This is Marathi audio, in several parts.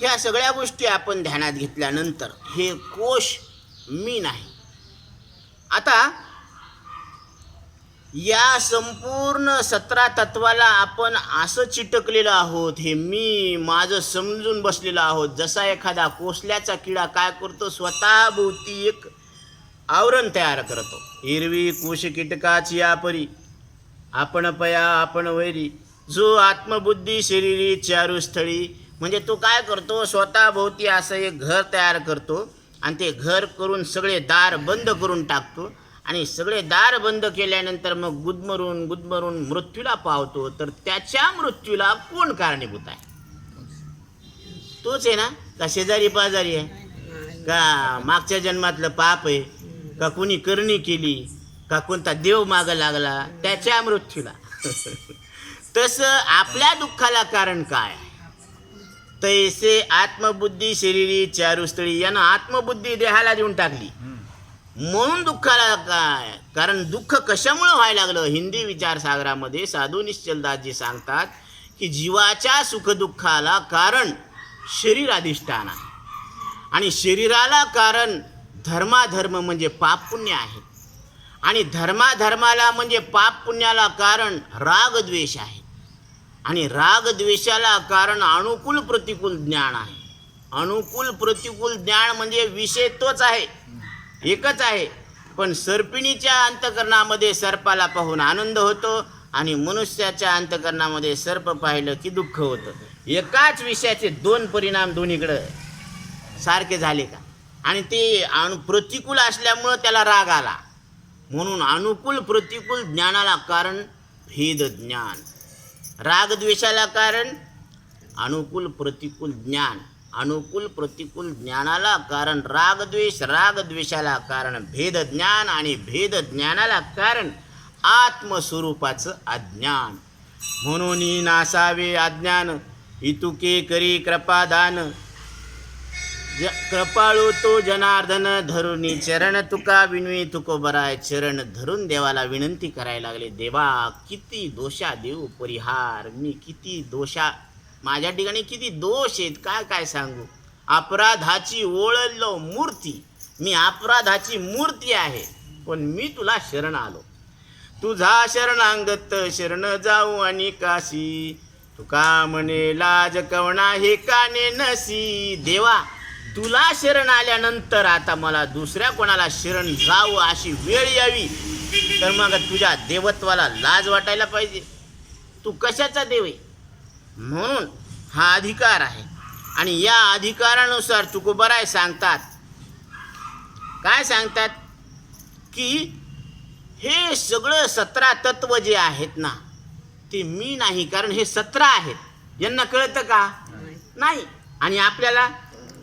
ह्या सगळ्या गोष्टी आपण ध्यानात घेतल्यानंतर हे कोश मी नाही. आता या संपूर्ण सतरा तत्वाला आपण असं चिटकलेलं आहोत हे मी माझं समजून बसलेलं आहोत. जसा एखादा कोसल्याचा किडा काय करतो स्वतःभोवती एक आवरण तयार करतो. हिरवी कोश कीटकाची या परी आपण पया आपण वैरी. जो आत्मबुद्धी शरीरी चारू स्थळी म्हणजे तो काय करतो? स्वतःभोवती असं एक घर तयार करतो आणि ते घर करून सगळे दार बंद करून टाकतो आणि सगळे दार बंद केल्यानंतर मग गुदमरून गुदमरून मृत्यूला पावतो. तर त्याच्या मृत्यूला कोण कारणीभूत आहे? तोच आहे ना? का शेजारी पाजारी आहे? का मागच्या जन्मातलं पाप आहे? का कोणी करणी केली? का कोणता देव माग लागला? त्याच्या मृत्यूला. तसं आपल्या दुःखाला कारण काय? आहे तैसे आत्मबुद्धी शरीरी चारुस्थळी यानं आत्मबुद्धी देहाला देऊन टाकली. म्हणून दुःखाला काय? कारण दुःख कशामुळे व्हायला लागलं? हिंदी विचारसागरामध्ये साधू निश्चलदासजी सांगतात की जीवाच्या सुखदुःखाला कारण शरीर अधिष्ठान आहे. आणि शरीराला कारण धर्माधर्म म्हणजे पाप पुण्य आहे. आणि धर्माधर्माला म्हणजे पाप पुण्याला कारण राग द्वेष आहे. आणि राग द्वेषाला कारण अनुकूल प्रतिकूल ज्ञान आहे. अनुकूल प्रतिकूल ज्ञान म्हणजे विषय तोच आहे एकच आहे. पण सर्पिणीच्या अंतकरणामध्ये सर्पाला पाहून आनंद होतो आणि मनुष्याच्या अंतकरणामध्ये सर्प पाहिलं की दुःख होतं. एकाच विषयाचे दोन परिणाम दोन्हीकडं सारखे झाले का? आणि ते अनु प्रतिकूल असल्यामुळं त्याला राग आला. म्हणून अनुकूल प्रतिकूल ज्ञानाला कारण भेद ज्ञान रागद्वेषाला कारण अनुकूल प्रतिकूल ज्ञान. अनुकूल प्रतिकूल ज्ञानाला कारण रागद्वेष रागद्वेषाला कारण भेदज्ञान आणि भेदज्ञानाला कारण आत्मस्वरूपाचं अज्ञान. म्हणून नासावे अज्ञान इतुके करी कृपादान ज कृपाळू तो जनार्दन धरुणी चरण तुका विनवी तुको बराय चरण धरून देवाला विनंती करायला लागले. देवा किती दोषा देऊ परिहार. मी किती दोषा माझ्या ठिकाणी किती दोष आहेत काय काय सांगू? अपराधाची ओळलो मूर्ती. मी अपराधाची मूर्ती आहे पण मी तुला शरण आलो. तुझा शरणांगत शरण जाऊ आणि काशी. तुका म्हणे लाज कवणा हे काने नसी. देवा तुला शरण आल्यानंतर आता मला दुसऱ्या कोणाला शरण जाऊ अशी वेळ यावी. तर मग तुझ्या देवत्वाला लाज वाटायला पाहिजे. तू कशाचा देव आहे? म्हणून हा अधिकार आहे. आणि या अधिकारानुसार तुकोबराय सांगतात. काय सांगतात? की हे सगळं सतरा तत्व जे आहेत ना ते मी नाही कारण हे सतरा आहेत. यांना कळतं का? नाही. आणि आपल्याला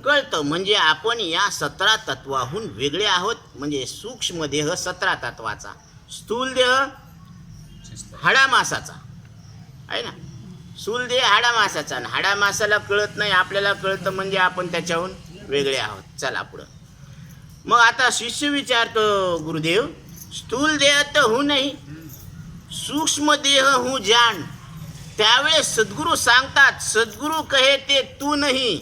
कळतं. म्हणजे आपण या सतरा तत्वाहून वेगळे आहोत. म्हणजे सूक्ष्म देह सतरा तत्वाचा. स्थूल देह हाडामासाचा. आहे ना? स्थूल देह हाडामासाचा. आणि हाडामासाला कळत नाही आपल्याला कळतं म्हणजे आपण त्याच्याहून वेगळे आहोत. चला पुढं. मग आता शिष्य विचारतो गुरुदेव स्थूल देह तर हू नाही सूक्ष्म देह हूँ जान त्यावेळेस सद्गुरू सांगतात सद्गुरू कहे ते तू नाही.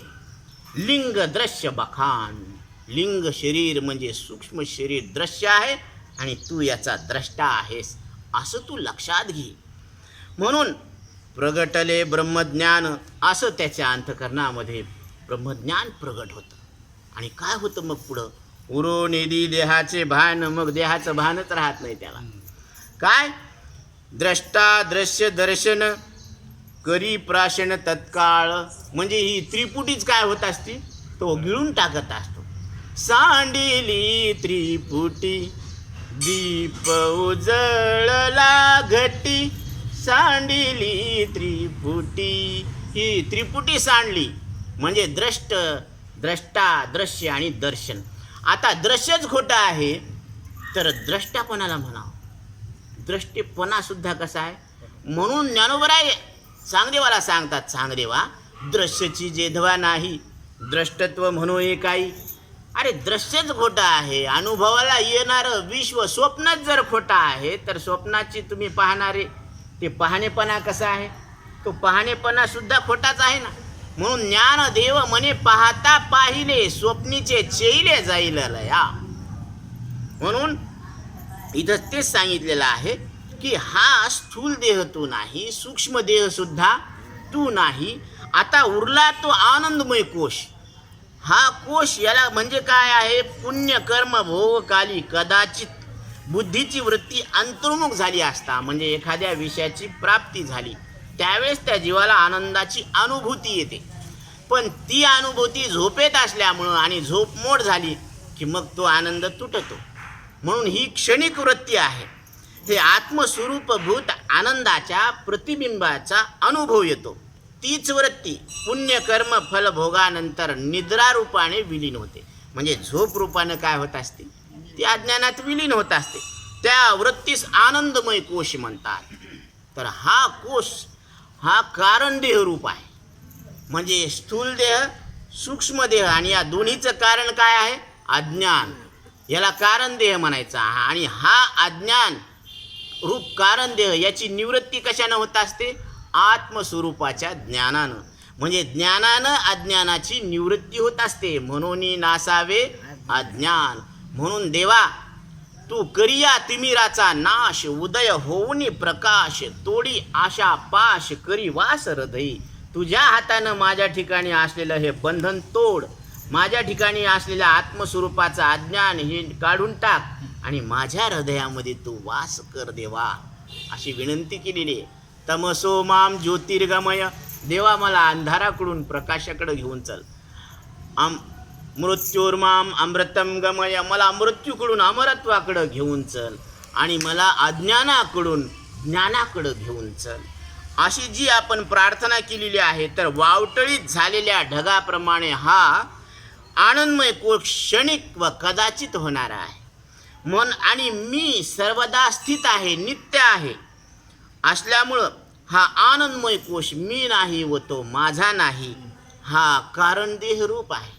लिंग दृश्य बखान. लिंग शरीर म्हणजे सूक्ष्म शरीर दृश्य आहे आणि तू याचा द्रष्टा आहेस असं तू लक्षात घे. म्हणून प्रगटले ब्रह्मज्ञान असं त्याच्या अंतकरणामध्ये ब्रह्मज्ञान प्रगट होतं. आणि काय होतं मग पुढं? उरो निधी देहाचे भान मग देहाचं भानच राहत नाही त्याला. काय? द्रष्टा दृश्य दर्शन करी प्राशन तत्काळ म्हणजे ही त्रिपुटीच काय होत असती? तो गिळून टाकत असतो. सांडिली त्रिपुटी दीप उजळला घटी सांडिली त्रिपुटी ही त्रिपुटी सांडली. म्हणजे द्रष्ट द्रष्टा दृश्य आणि दर्शन. आता दृश्यच खोटं आहे तर द्रष्टा कोणाला म्हणावं द्रष्टेपणासुद्धा कसा आहे? म्हणून ज्ञानोबराय चांगदेवाला सांगतात चांगदेवा दृश्यची जेधवा नाही द्रष्टत्व म्हणू हे काही. अरे दृश्यच खोटं आहे. अनुभवाला येणारं विश्व स्वप्नच जर खोटं आहे तर स्वप्नाची तुम्ही पाहणारे ते पाहणेपणा कसा आहे? तो पाहणेपणा सुद्धा खोटाच आहे ना? म्हणून ज्ञानदेव म्हणे पाहता पाहिले स्वप्नीचे चेले जाईल म्हणून इथं तेच सांगितलेलं आहे की हा स्थूल देह तू नाही सूक्ष्म देह सुद्धा तू नाही. आता उरला तो आनंदमय कोश. हा कोश याला म्हणजे काय आहे? पुण्य कर्म भोगकाली कदाचित बुद्धीची वृत्ती अंतर्मुख झाली असता म्हणजे एखाद्या विषयाची प्राप्ती झाली त्यावेळेस त्या जीवाला आनंदाची अनुभूती येते. पण ती अनुभूती झोपेत असल्यामुळं आणि झोपमोड झाली की मग तो आनंद तुटतो. म्हणून ही क्षणिक वृत्ती आहे. हे आत्मस्वरूपभूत आनंदाच्या प्रतिबिंबाचा अनुभव येतो. तीच वृत्ती पुण्यकर्म फलभोगानंतर निद्रारूपाने विलीन होते. म्हणजे झोप रूपानं काय होत असते? ती अज्ञानात विलीन होत असते. त्या वृत्तीस आनंदमय कोश म्हणतात. तर हा कोश हा कारण देह रूप आहे. म्हणजे स्थूल देह सूक्ष्म देह आणि या दोन्हीचं कारण काय आहे? अज्ञान. याला कारण देह म्हणायचा आणि हा अज्ञान रूप कारण देह याची निवृत्ती कशानं होत असते? आत्मस्वरूपाच्या ज्ञानानं. म्हणजे ज्ञानानं अज्ञानाची निवृत्ती होत असते. म्हणून नासावे अज्ञान. म्हणून देवा तू करिया तिमिराचा नाश उदय होऊनी प्रकाश तोडी आशा पाश करी वास हृदय. तुझ्या हातानं माझ्या ठिकाणी असलेलं हे बंधन तोड. माझ्या ठिकाणी असलेल्या आत्मस्वरूपाचं अज्ञान हे काढून टाक. आणि माझ्या हृदयामध्ये तू वास कर देवा. अशी विनंती केलेली आहे. तमसो माम ज्योतिर्गमय. देवा मला अंधाराकडून प्रकाशाकडे घेऊन चल. आम मृत्यूर्माम अमृतम गमय. मला मृत्यूकडून अमरत्वाकडं घेऊन चल. आणि मला अज्ञानाकडून ज्ञानाकडं घेऊन चल. अशी जी आपण प्रार्थना केलेली आहे तर वावटळीत झालेल्या ढगाप्रमाणे हा आनंदमय को क्षणिक व कदाचित होणारा आहे. मन आणि मी सर्वदा स्थित आहे नित्य आहे. असल्यामुळं हा आनंदमय कोश मी नाही व तो माझा नाही हा कारण देहरूप आहे.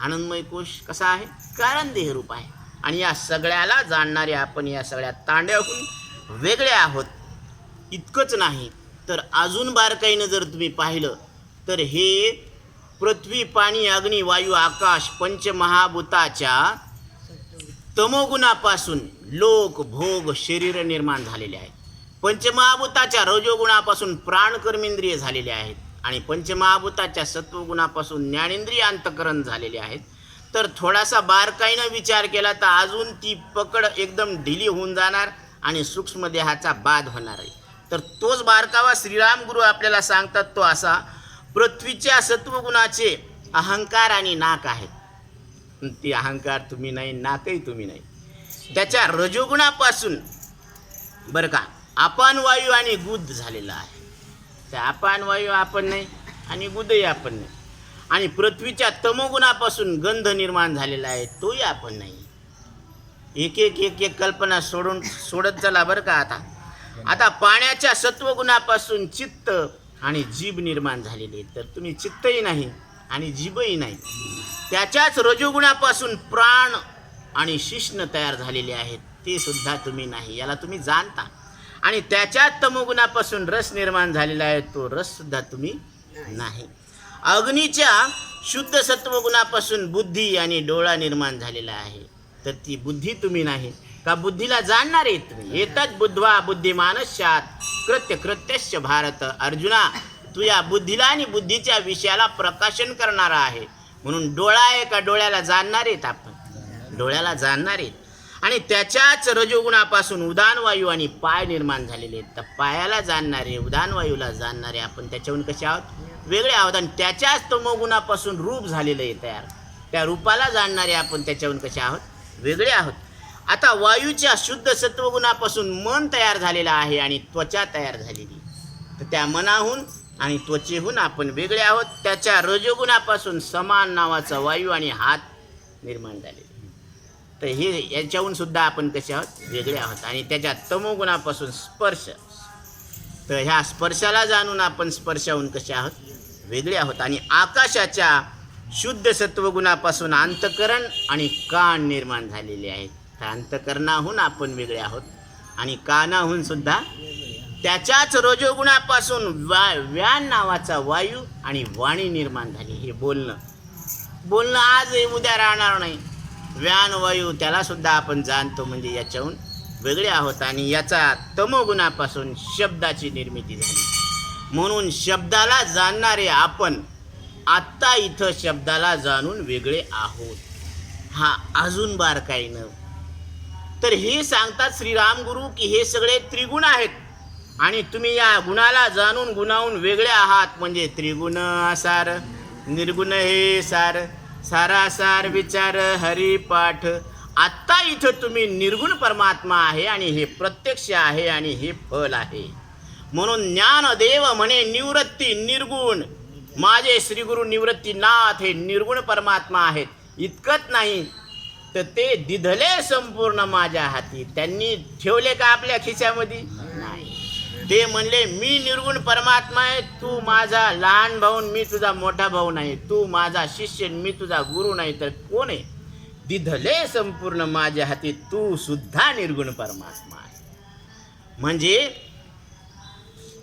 आनंदमय कोश कसा आहे? कारण देहरूप आहे. आणि या सगळ्याला जाणणारे आपण या सगळ्या तांड्याहून वेगळे आहोत. इतकंच नाही तर अजून बारकाईनं जर तुम्ही पाहिलं तर हे पृथ्वी पाणी अग्नी वायू आकाश पंचमहाभूताच्या तमोगुणापासून लोक भोग शरीर निर्माण झालेले आहेत. पंचमहाभूताच्या रजोगुणापासून प्राण कर्मेंद्रिय झालेले आहेत आणि पंचमहाभूताच्या सत्वगुणापासून ज्ञानेंद्रिय अंतकरण झालेले आहेत. तर थोडासा बारकाईनं विचार केला तर अजून ती पकड एकदम ढिली होऊन जाणार आणि सूक्ष्म देहाचा बाद होणार आहे. तर तोच बारकावा श्रीराम गुरु आपल्याला सांगतात तो असा पृथ्वीच्या सत्वगुणाचे अहंकार आणि नाक आहेत. ती अहंकार तुम्ही नाही नाकही तुम्ही नाही. त्याच्या रजोगुणापासून बरं का आपण वायू आणि गुद झालेला आहे. त्या आपण वायू आपण नाही आणि गुदही आपण नाही. आणि पृथ्वीच्या तमोगुणापासून गंध निर्माण झालेला आहे तोही आपण नाही. एक एक एक एक कल्पना सोडून सोडत चला बरं का आता. आता पाण्याच्या सत्वगुणापासून चित्त आणि जीभ निर्माण झालेली तर तुम्ही चित्तही नाही आणि जीभही नाही. त्याच्याच रजोगुणापासून प्राण आणि शिष्ण तयार झालेले आहेत. ते सुद्धा तुम्ही नाही. याला तुम्ही जाणता. आणि त्याच्यात तमोगुणापासून रस निर्माण झालेला आहे तो रस सुद्धा तुम्ही नाही. अग्नीच्या शुद्ध सत्वगुणापासून बुद्धी आणि डोळा निर्माण झालेला आहे. तर ती बुद्धी तुम्ही नाही. का बुद्धीला जाणणार आहे तुम्ही. येतच बुद्धवा बुद्धिमानशात कृत्य कृत्यश्च भारत. अर्जुना तू या बुद्धीला आणि बुद्धीच्या विषयाला प्रकाशन करणारा आहे. म्हणून डोळा आहे का डोळ्याला जाणणार आहेत आपण. डोळ्याला जाणणार आहेत. आणि त्याच्याच रजोगुणापासून उदानवायू आणि पाय निर्माण झालेले आहेत. तर पायाला जाणणारे उदानवायूला जाणणारे आपण त्याच्याहून कसे आहोत? वेगळे आहोत. आणि त्याच्याच तमोगुणापासून रूप झालेलं आहे तयार. त्या रूपाला जाणणारे आपण त्याच्याहून कसे आहोत? वेगळे आहोत. आता वायूच्या शुद्ध सत्वगुणापासून मन तयार झालेलं आहे आणि त्वचा तयार झालेली तर त्या मनाहून आणि त्वचेहून आपण वेगळे आहोत. त्याच्या रजोगुणापासून समान नावाचा वायू आणि हात निर्माण झाले. तर हे याच्याहून सुद्धा आपण कसे आहोत? वेगळे आहोत. आणि त्याच्या तमोगुणापासून स्पर्श. तर ह्या स्पर्शाला जाणून आपण स्पर्शाहून कसे आहोत? वेगळे आहोत. आणि आकाशाच्या शुद्ध सत्वगुणापासून अंतकरण आणि कान निर्माण झालेले आहेत. तर अंतकरणाहून आपण वेगळे आहोत. आणि कानाहून सुद्धा त्याच्याच रजोगुणापासून वा व्यान नावाचा वायू आणि वाणी निर्माण झाली हे बोलणं. बोलणं आज उद्या राहणार नाही. व्यान वायू त्याला सुद्धा आपण जाणतो म्हणजे याच्याहून वेगळे आहोत आणि याचा तमोगुणापासून शब्दाची निर्मिती झाली. म्हणून शब्दाला जाणणारे आपण आत्ता इथं शब्दाला जाणून वेगळे आहोत. हा अजून बारकाईनं. तर हे सांगतात श्रीरामगुरु की हे सगळे त्रिगुण आहेत. आणि तुम्ही या गुणाला जाणून गुणाहून वेगळे आहात. म्हणजे त्रिगुण सार निर्गुण हे सार सारासार विचार हरिपाठ आत्ता इथं तुम्ही निर्गुण परमात्मा आहे आणि हे प्रत्यक्ष आहे आणि हे फल आहे. म्हणून ज्ञानदेव म्हणे निवृत्ती निर्गुण. माझे श्रीगुरु निवृत्तीनाथ हे निर्गुण परमात्मा आहेत. इतकंच नाही तर ते दिधले संपूर्ण माझ्या हाती. त्यांनी ठेवले का आपल्या खिशामध्ये? ते म्हणले मी निर्गुण परमात्मा आहे तू माझा लहान भाऊ मी तुझा मोठा भाऊ नाही. तू माझा शिष्य मी तुझा गुरु नाही तर कोण आहे? दिधले संपूर्ण माझ्या हाती तू सुद्धा निर्गुण परमात्मा आहे. म्हणजे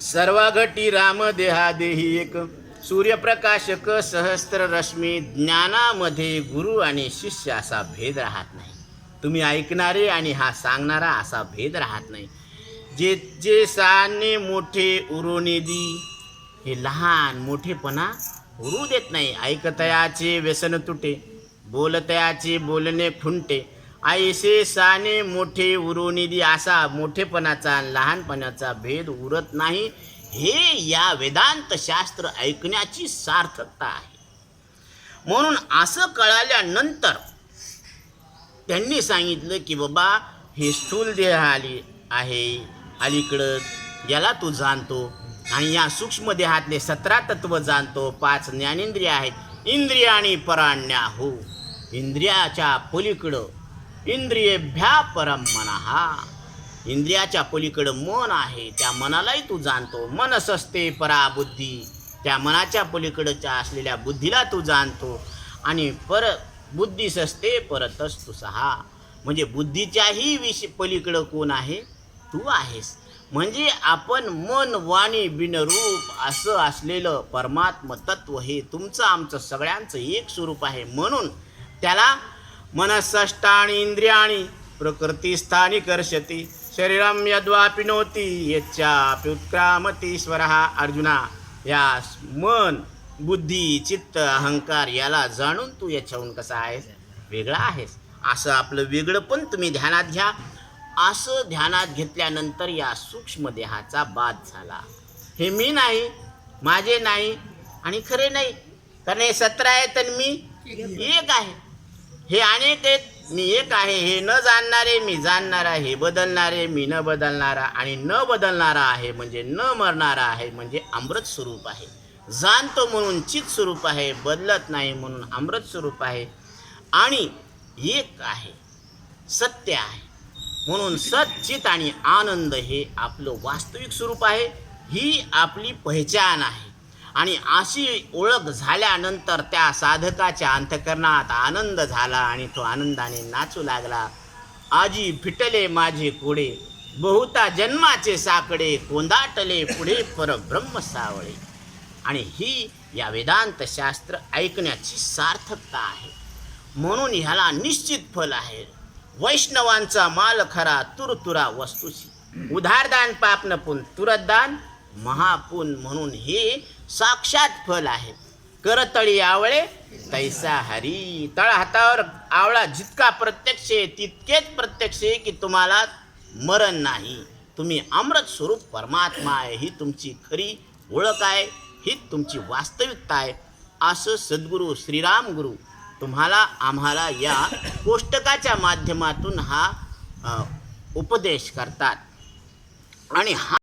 सर्वघटी राम देहा देही एक. सूर्यप्रकाशक सहस्त्र रश्मी ज्ञानामध्ये गुरु आणि शिष्य असा भेद राहत नाही. तुम्ही ऐकणारे आणि हा सांगणारा असा भेद राहत नाही. जे जे साने मोठे उरोनिधी हे लहान मोठेपणा उरू देत नाही. ऐकतयाचे व्यसन तुटे बोलतयाचे बोलणे खुंटे. ऐसे साने मोठे उरुनिधी असा मोठेपणाचा आणि लहानपणाचा भेद उरत नाही. हे या वेदांत शास्त्र ऐकण्याची सार्थकता आहे. म्हणून असं कळाल्यानंतर त्यांनी सांगितलं की बाबा हे स्थूल देह आली आहे. अलीकडं. याला तू जाणतो. आणि या सूक्ष्म देहातले सतरा तत्व जाणतो. पाच ज्ञानेंद्रिय आहेत. इंद्रिय आणि पराण्या हो. इंद्रियाच्या पलीकडं. इंद्रियेभ्या परम मनहा इंद्रियाच्या पलीकडं मन आहे. त्या मनालाही तू जाणतो. मनस असते पराबुद्धी. त्या मनाच्या पलीकडच्या असलेल्या बुद्धीला तू जाणतो. आणि पर बुद्धीस असते परतच तू सहा म्हणजे बुद्धीच्याही विष पलीकडं कोण आहे? तू आहेस. म्हणजे आपण मन वाणी बिनरूप असं असलेलं परमात्म तत्व हे तुमचं आमचं सगळ्यांचं एक स्वरूप आहे. म्हणून त्याला मनसष्टाणी इंद्रियाणी प्रकृतीस्थानी कर्षती शरीरम यद्वापि नोती यच्चाप्युत्क्रामती हा अर्जुना. यास मन बुद्धी चित्त अहंकार याला जाणून तू याच्याहून कसा आहेस? वेगळा आहेस. असं आपलं वेगळं पण तुम्ही ध्यानात घ्या. असं ध्यानात घेतल्यानंतर या सूक्ष्म देहाचा बाद झाला. हे मी नाही माझे नाही आणि खरे नाही. कारण हे सतरा आहे तर मी एक आहे. हे अनेक आहेत मी एक आहे. हे न जाणणारे मी जाणणारा हे बदलणारे मी न बदलणारा आणि न बदलणारा आहे म्हणजे न मरणारा आहे म्हणजे अमृत स्वरूप आहे. जाणतो म्हणून चित स्वरूप आहे बदलत नाही म्हणून अमृत स्वरूप आहे. आणि एक आहे सत्य आहे. म्हणून सच्चित आणि आनंद हे आपलं वास्तविक स्वरूप आहे ही आपली पहिचान आहे. आणि अशी ओळख झाल्यानंतर त्या साधकाच्या अंतकरणात आनंद झाला आणि तो आनंदाने नाचू लागला. आजी फिटले माझे कोडे बहुता जन्माचे साकडे कोंदाटले पुढे परब्रह्म सावळे. आणि ही या वेदांत शास्त्र ऐकण्याची सार्थकता आहे. म्हणून ह्याला निश्चित फल आहे. वैष्णवांचा माल खरा तुरतुरा वस्तूशी. उधारदान पापन पुन तुरतदान महापुन म्हणून हे साक्षात फल आहे. करतळी आवळे तैसा हरी तळ हातावर आवळा जितका प्रत्यक्ष आहे तितकेच प्रत्यक्ष आहे की तुम्हाला मरण नाही. तुम्ही अमृत स्वरूप परमात्मा आहे ही तुमची खरी ओळख आहे ही तुमची वास्तविकता आहे. असं सद्गुरू श्रीराम गुरु तुम्हाला आम्हाला या कोष्टकाच्या माध्यमातून हा उपदेश करतात. आणि हा